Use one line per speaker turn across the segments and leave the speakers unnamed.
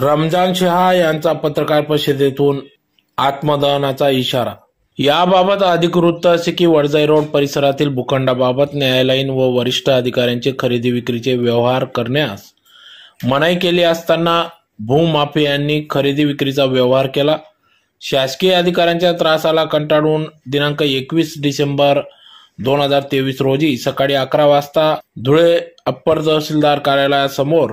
रमजान शहा यांचा पत्रकार परिषदेतून आत्मदहनाचा इशारा. याबाबत अधिक वृत्त असे की वडजाई रोड परिसरातील भूखंडाबाबत न्यायालयीन व वरिष्ठ अधिकाऱ्यांचे खरेदी विक्रीचे व्यवहार करण्यास मनाई केली असताना भूमाफियांनी खरेदी विक्रीचा व्यवहार केला. शासकीय अधिकाऱ्यांच्या त्रासाला कंटाळून दिनांक एकवीस डिसेंबर दोन हजार तेवीस रोजी सकाळी अकरा वाजता धुळे अप्पर तहसीलदार कार्यालयासमोर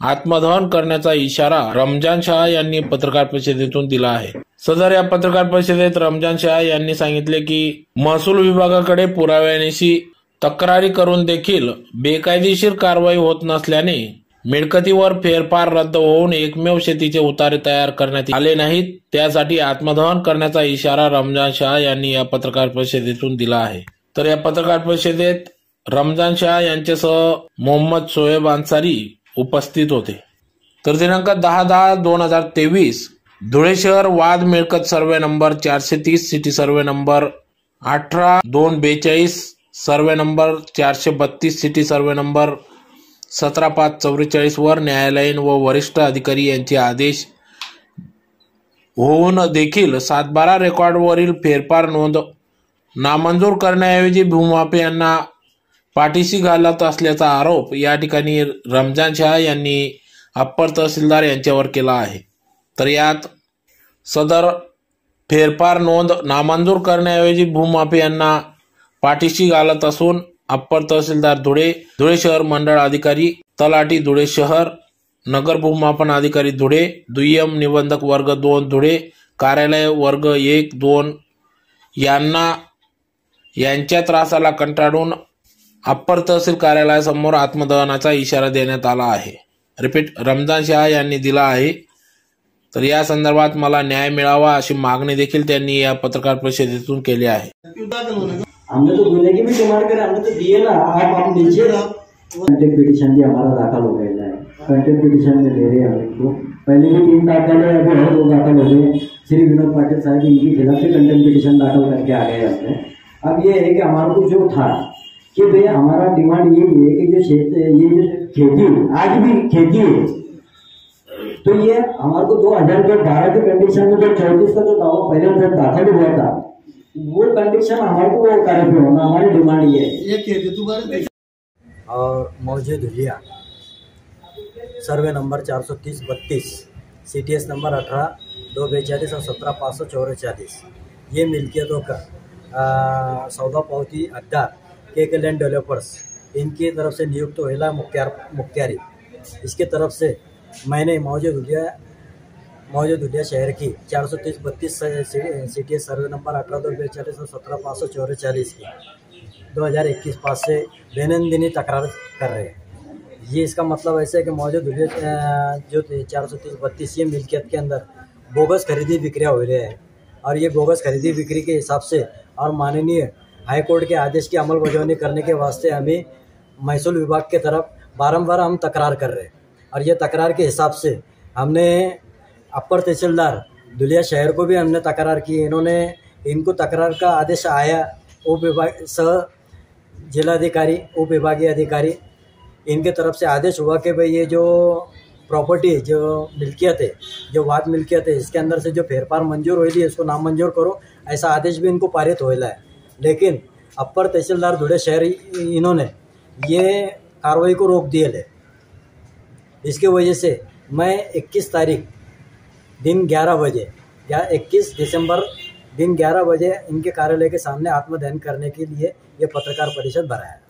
आत्मदहन करण्याचा इशारा रमजान शहा यांनी पत्रकार परिषदेतून दिला आहे. सदर या पत्रकार परिषदेत रमजान शहा यांनी सांगितले की महसूल विभागाकडे पुराव्यानिशी तक्रारी करून देखील बेकायदेशीर कारवाई होत नसल्याने मिळकतीवर फेरफार रद्द होऊन एकमेव शेतीचे उतारे तयार करण्यात आले नाहीत. त्यासाठी आत्मदहन करण्याचा इशारा रमजान शहा यांनी या पत्रकार परिषदेतून दिला आहे. तर या पत्रकार परिषदेत रमजान शहा यांच्यासह मोहम्मद सोहेब अन्सारी उपस्थित होते. तर दिनांक दहा दहा दोन हजार तेवीस धुळे शहर वाद मिळकत सर्वे नंबर चारशे तीस सिटी सर्वे नंबर अठरा दोन बेचाळीस सर्वे नंबर चारशे बत्तीस सिटी सर्वे नंबर सतरा पाच चौवेचाळीसवर न्यायालयीन व वरिष्ठ अधिकारी यांचे आदेश होऊन देखील सातबारा रेकॉर्डवरील फेरफार नोंद नामंजूर करण्याऐवजी भूमापे यांना पाठीशी घालत असल्याचा आरोप या ठिकाणी रमजान शहा यांनी अप्पर तहसीलदार यांच्यावर केला आहे. तर यात सदर फेरफार नोंद नामंजूर करण्याऐवजी भूमाफी यांना पाठीशी घालत असून अप्पर तहसीलदार धुळे धुळे शहर मंडळ अधिकारी तलाठी धुळे शहर नगर भूमापन अधिकारी धुळे दुय्यम निबंधक वर्ग दोन धुळे कार्यालय वर्ग एक दोन यांना यांच्या त्रासाला कंटाळून अप्पर तहसील कार्यालयासमोर आत्मदहनाचा इशारा देण्यात आला आहे. रिपीट रमजान शहा यांनी दिला आहे. तर या संदर्भात मला न्याय मिळावा अशी मागणी देखील त्यांनी या पत्रकार परिषदेतून केली आहे.
हमने तो भी डिमांड हमने तो दिए ना आप आप पिटिशन भी हमारा दाखिल हो गया है पिटिशन में ले रहे हैं हम इनको पहले भी तीन दाखिल है अभी और दो दाखिल हो गए श्री विनोद पाटिल साहब खिलाफ पिटिशन दाखिल करके आ गए हमने अब ये है कि हमारे को जो था कि भाई हमारा डिमांड ये है कि जो क्षेत्र ये जो खेती आज भी खेती है। तो ये हमारे को 2012 के कंडीशन में जो चौतीस का जो दावा पहले जब दाखिल हुआ था वो कंडीशन हमारे को वो कार्य पे होना हमारी डिमांड ये है।
ये
और मौजे धुलिया सर्वे नंबर चार सौ तीस बत्तीस सी टी एस नंबर अठारह दो बेचालीस और सत्रह पाँच सौ चौराचालीस ये मिल्कियतों का सौदा पावती अड्डा के के लैंड डेवलपर्स इनकी तरफ़ से नियुक्त हुएला मुख्यार, मुख्यारी। इसकी तरफ़ से मैंने मौजे धुलिया मौजूद दुलिया शहर की चार सौ तीस, बत्तीस सी सर्वे नंबर अठारह, दो बेचालीस और सत्रह पाँच सौ चौराचालीस की। दो हज़ार इक्कीस पास से दैनंदिनी तकरार कर रहे हैं। ये इसका मतलब ऐसा है कि मौजूद दुलिया जो चार सौ तीस, बत्तीस, ये मिल्कियत के अंदर बोगस खरीदी बिक्रिया हो रही है। और ये बोगस खरीदी बिक्री के हिसाब से और माननीय हाई कोर्ट के आदेश की अमल बजावनी करने के वास्ते हमें महसूल विभाग के तरफ़ बारंबार हम तकरार कर रहे हैं। और ये तकरार के हिसाब से हमने अपर तहसीलदार दुलिया शहर को भी हमने तकरार की इन्होंने इनको तकरार का आदेश आया, उप विभाग सह जिलाधिकारी, उप विभागीय अधिकारी, इनके तरफ़ से आदेश हुआ कि भाई ये जो प्रॉपर्टी, जो मिल्कियत है, जो वाद मिल्कियत है, इसके अंदर से जो फेरफार मंजूर हुई थी इसको नामंजूर करो, ऐसा आदेश भी इनको पारित होएला है। लेकिन अपर तहसीलदार जुड़े शहर इन्होंने ये कार्रवाई को रोक दिए ले। इसके वजह से मैं 21 तारीख दिन 11 बजे, या 21 दिसंबर दिन 11 बजे इनके कार्यालय के सामने आत्मदहन करने के लिए ये पत्रकार परिषद भरा है